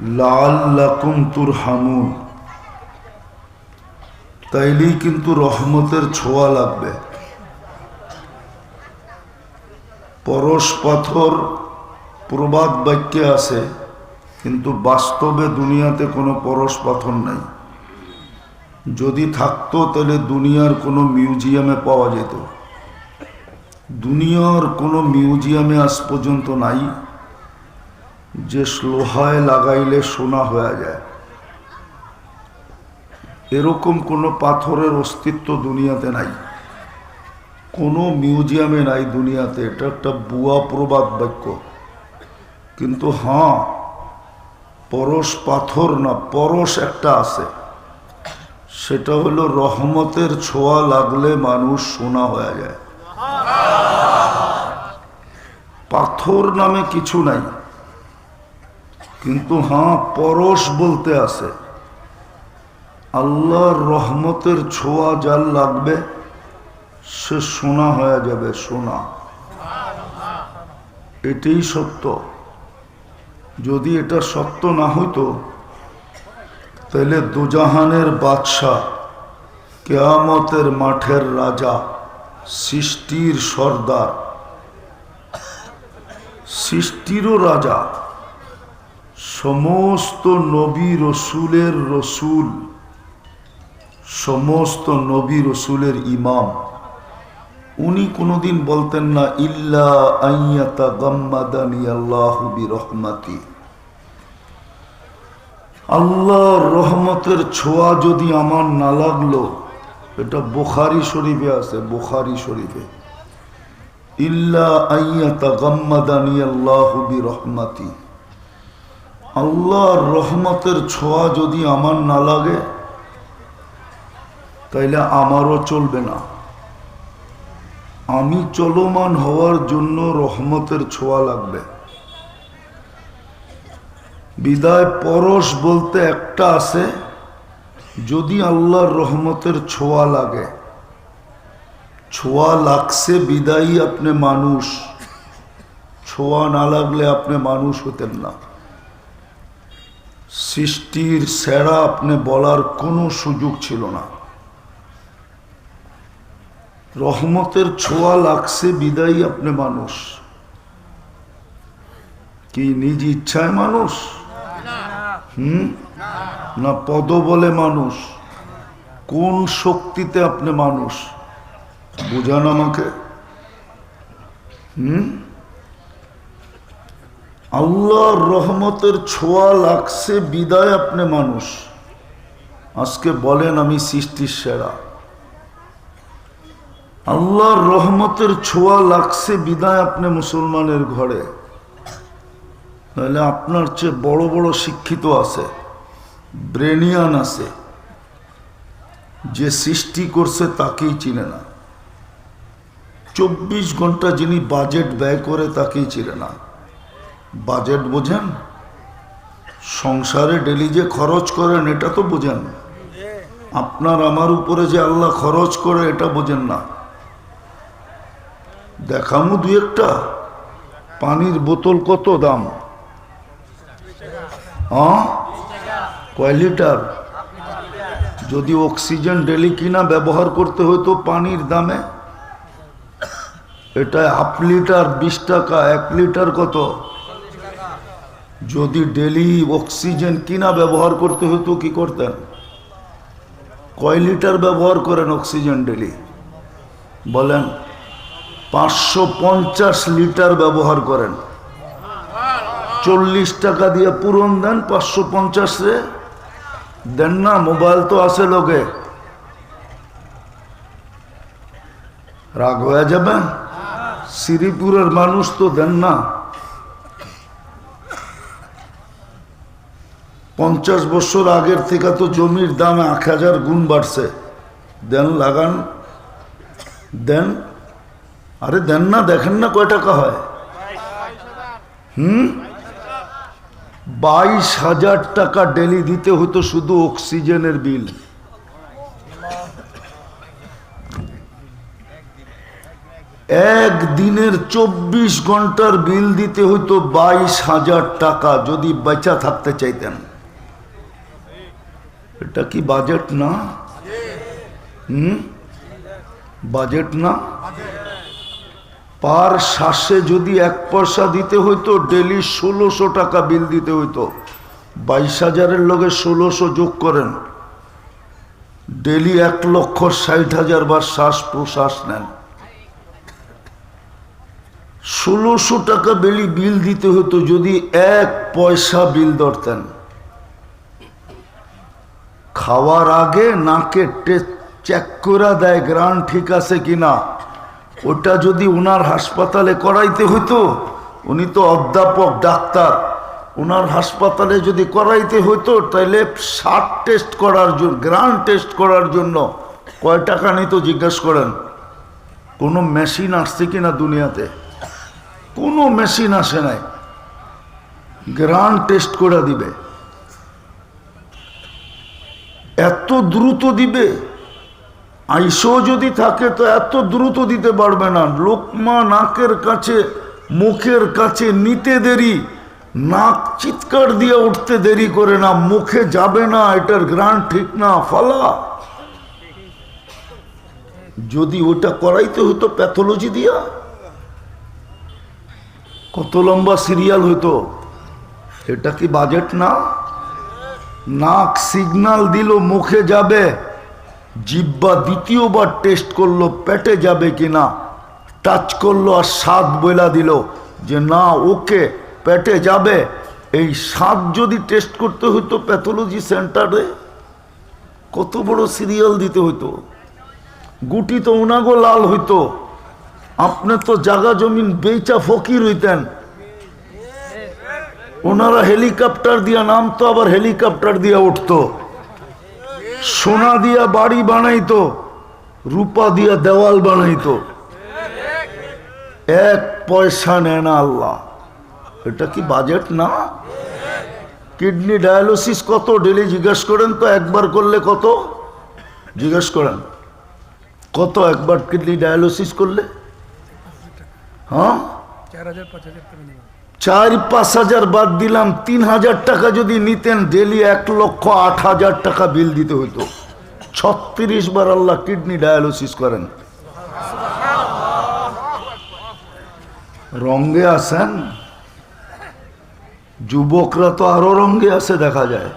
লাল্লাকুম তুর হামুন তাইলেই কিন্তু রহমতের ছোঁয়া লাগবে। পরশ পাথর প্রবাদ বাক্যে আছে, কিন্তু বাস্তবে দুনিয়াতে কোনো পরশ পাথর নাই। যদি থাকতো, তাহলে দুনিয়ার কোনো মিউজিয়ামে পাওয়া যেত। দুনিয়ার কোনো মিউজিয়ামে আজ পর্যন্ত নাই। যে লোহায় লাগাইলে সোনা হয়ে যায়। এরকম কোনো পাথরের অস্তিত্ব দুনিয়াতে নাই। কোনো মিউজিয়ামে নাই দুনিয়াতে। এটা একটা বুয়া প্রবাদ বাক্য। কিন্তু হ্যাঁ পরশ পাথর না, পরশ একটা আছে। সেটা হলো রহমতের ছোঁয়া লাগলে মানুষ সোনা হয়ে যায়। পাথর নামে কিছু নাই। কিন্তু হ্যাঁ পরশ বলতে আছে। আল্লাহর রহমতের ছোঁয়া যার লাগবে, সে সোনা হয়ে যাবে, সোনা। এটাই সত্য। যদি এটা সত্য না হইতো, তাহলে দুজাহানের বাদশাহ, কেয়ামতের মাঠের রাজা, সৃষ্টির সর্দার, সৃষ্টিরও রাজা। সমস্ত নবী রসুলের রসুল, সমস্ত নবী রসুলের ইমাম। উনি কোনোদিন বলতেন না, ইল্লা আইয়াতা গাম্মাদানি আল্লাহু রহমাতি আল্লাহর রহমতের ছোঁয়া যদি আমার না লাগল, এটা বোখারি শরীফে আছে, বোখারি শরীফে। ইল্লা আইয়াতা গাম্মাদানি আল্লাহু রহমাতি আল্লাহর রহমতের ছোঁয়া যদি আমার না লাগে, তাইলে আমারও চলবে না। আমি চলমান হওয়ার জন্য রহমতের ছোঁয়া লাগবে। বিদায় পরশ বলতে একটা আছে, যদি আল্লাহর রহমতের ছোঁয়া লাগে। ছোঁয়া লাগছে বিদায়ী আপনি মানুষ, ছোঁয়া না লাগলে আপনি মানুষ হতেন না। সৃষ্টির সেরা আপনি বলার কোনো সুযোগ ছিল না। রহমতের ছোঁয়া লাগছে, বিদায়ী আপনি মানুষ। কি নিজ ইচ্ছায় মানুষ? হুম? না পদ বলে মানুষ? কোন শক্তিতে আপনি মানুষ? বুঝান আমাকে। হুম? আল্লাহর রহমতের ছোঁয়া লাগছে, বিদায় আপনি মানুষ। আজকে বলেন আমি সৃষ্টির সেরা। আল্লাহর রহমতের ছোঁয়া লাগছে, বিদায় আপনি মুসলমানের ঘরে। তাহলে আপনার চেয়ে বড় বড় শিক্ষিত আছে, ব্রেনিয়ান আছে। যে সৃষ্টি করছে তাকেই চিনে না। চব্বিশ ঘণ্টা যিনি বাজেট ব্যয় করে তাকেই চিনে না। বাজেট বোঝেন? সংসারে ডেলি যে খরচ করেন, এটা তো বোঝেন। আপনার আমার উপরে যে আল্লাহ খরচ করে, এটা বোঝেন না। দেখামু দু একটা। পানির বোতল কত দাম? হ্যাঁ? কয় লিটার? যদি অক্সিজেন ডেলি কিনা ব্যবহার করতে হতো পানির দামে? এটা হাফ লিটার, বিশ টাকা, এক লিটার কত? যদি ডেলি অক্সিজেন কিনা ব্যবহার করতে হতো, কি করতেন? কয় লিটার ব্যবহার করেন অক্সিজেন ডেলি? বলেন, পাঁচশো পঞ্চাশ লিটার ব্যবহার করেন। চল্লিশ টাকা দিয়ে পূরণ দেন পাঁচশো পঞ্চাশে দেন না, মোবাইল তো আছে লোকে। রাগ হয়ে যাবে? শ্রীপুরের মানুষ তো দেন না। পঞ্চাশ বছর আগের থেকে তো জমির দাম এক হাজার গুণ বাড়ছে। দেন লাগান, দেন, আরে দেন না, দেখেন না কয় টাকা হয়। হুম? বাইশ হাজার টাকা ডেলি দিতে হতো শুধু অক্সিজেনের বিল। একদিনের চব্বিশ ঘণ্টার বিল দিতে হইতো বাইশ হাজার টাকা, যদি বেচা থাকতে চাইতেন। এটা কি বাজেট না? হুম? বাজেট না? পার শ্বাসে যদি এক পয়সা দিতে হইতো, ডেলি ষোলোশো টাকা বিল দিতে হইতো। বাইশ হাজারের লগে ষোলোশো যোগ করেন। ডেলি এক লক্ষ ষাট হাজার বার শ্বাস প্রশ্বাস নেন। ষোলোশো টাকা বেলি বিল দিতে হতো যদি এক পয়সা বিল ধরতেন। খাওয়ার আগে নাকে চেক করে দেয়, গ্রান ঠিক আছে কিনা। ওটা যদি ওনার হাসপাতালে করাইতে হইতো, উনি তো অধ্যাপক, ডাক্তার। ওনার হাসপাতালে যদি করাইতে হইতো তাহলে ষাট টেস্ট করার জন্য, গ্রান টেস্ট করার জন্য কয় টাকা নিত জিজ্ঞেস করেন। কোনো মেশিন আসছে কিনা দুনিয়াতে? কোনো মেশিন আসে নাই। গ্রান টেস্ট করে দিবে। এত দ্রুত দিবে? আইসও যদি থাকে তো এত দ্রুত দিতে পারবে না। লোকমা নাকের কাছে, মুখের কাছে নিতে দেরি, নাক চিৎকার দিয়ে উঠতে দেরি করে না, মুখে যাবে না, এটার গ্রান ঠিক না, ফালা। যদি ওটা করাইতে হতো প্যাথোলজি দিয়া, কত লম্বা সিরিয়াল হইতো এটা কি বাজেট না? নাক সিগনাল দিল, মুখে যাবে। জিব্বা দ্বিতীয়বার টেস্ট করল, পেটে যাবে কি না টাচ করল আর স্বাদ বইলা দিল যে, না, ওকে, পেটে যাবে। এই স্বাদ যদি টেস্ট করতে হতো প্যাথোলজি সেন্টারে, কত বড় সিরিয়াল দিতে হইতো। গুটি তো উনাগো লাল হইতো। আপনি তো জাগা জমিন বেচা ফকির হইতেন। ওনারা হেলিকপ্টার দিয়া নামতো, আবার হেলিকপ্টার দিয়া উঠতো। সোনা দিয়া বাড়ি বানাইতো, রূপা দিয়া দেওয়াল বানাইতো। এক পয়সা নেয় না আল্লাহ। এটা কি বাজেট না? কিডনি ডায়ালিসিস কত? ডেলি জিজ্ঞেস করেন তো, একবার করলে কত? জিজ্ঞেস করেন, কত একবার কিডনি ডায়ালিসিস করলে? হ্যাঁ? চার হাজার, পাঁচ হাজার চার পাঁচ হাজার বাদ দিলাম, তিন হাজার টাকা যদি নিতেন, ডেলি এক লক্ষ আট হাজার টাকা বিল দিতে হইতো। ছত্রিশ বার আল্লাহ কিডনি ডায়ালিসিস করেন। রঙ্গে আছেন? যুবকরা তো আরও রঙ্গে আছে দেখা যায়।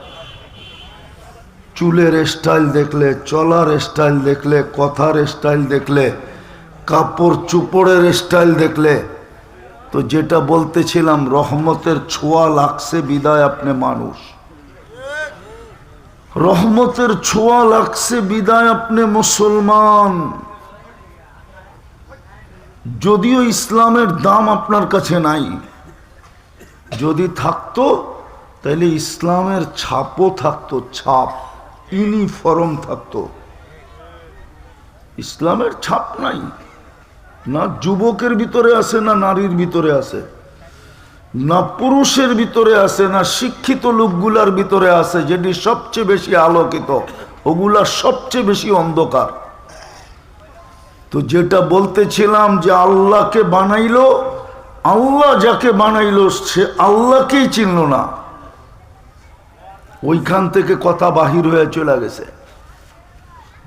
চুলের স্টাইল দেখলে, চলার স্টাইল দেখলে, কথার স্টাইল দেখলে, কাপড় চুপড়ের স্টাইল দেখলে তো যেটা বলতেছিলাম, রহমতের ছোঁয়া লাগছে, বিদায় আপনি মানুষ। রহমতের ছোঁয়া লাগছে, বিদায় আপনি মুসলমান। যদিও ইসলামের দাম আপনার কাছে নাই, যদি থাকতো, তাহলে ইসলামের ছাপও থাকতো, ছাপ, ইউনিফর্ম থাকতো। ইসলামের ছাপ নাই। না যুবকের ভিতরে আছে, না নারীর ভিতরে আছে। না পুরুষের ভিতরে আছে, না শিক্ষিত লোকগুলার ভিতরে আছে, যেটি সবচেয়ে বেশি আলোকিত। ওগুলা সবচেয়ে বেশি অন্ধকার। তো যেটা বলতেছিলাম যে আল্লাহকে বানাইলো, আল্লাহ যাকে বানাইলো, সে আল্লাহকেই চিনল না। ওইখান থেকে কথা বাহির হয়ে চলে গেছে।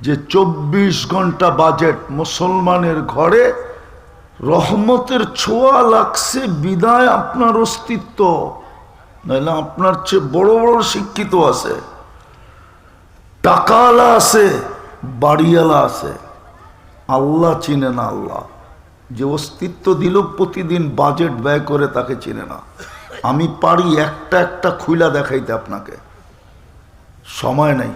যে চব্বিশ ঘণ্টা বাজেট মুসলমানের ঘরে রহমতের ছোঁয়া লাগছে, বিদায় আপনার অস্তিত্ব। নাহলে আপনার চেয়ে বড় বড় শিক্ষিত আছে, টাকাওয়ালা আছে, বাড়িওয়ালা আছে। আল্লাহ চিনে না আল্লাহ। যে অস্তিত্ব দিল প্রতিদিন বাজেট ব্যয় করে তাকে চিনে না। আমি পারি একটা একটা খুইলা দেখাইতে আপনাকে। সময় নাই।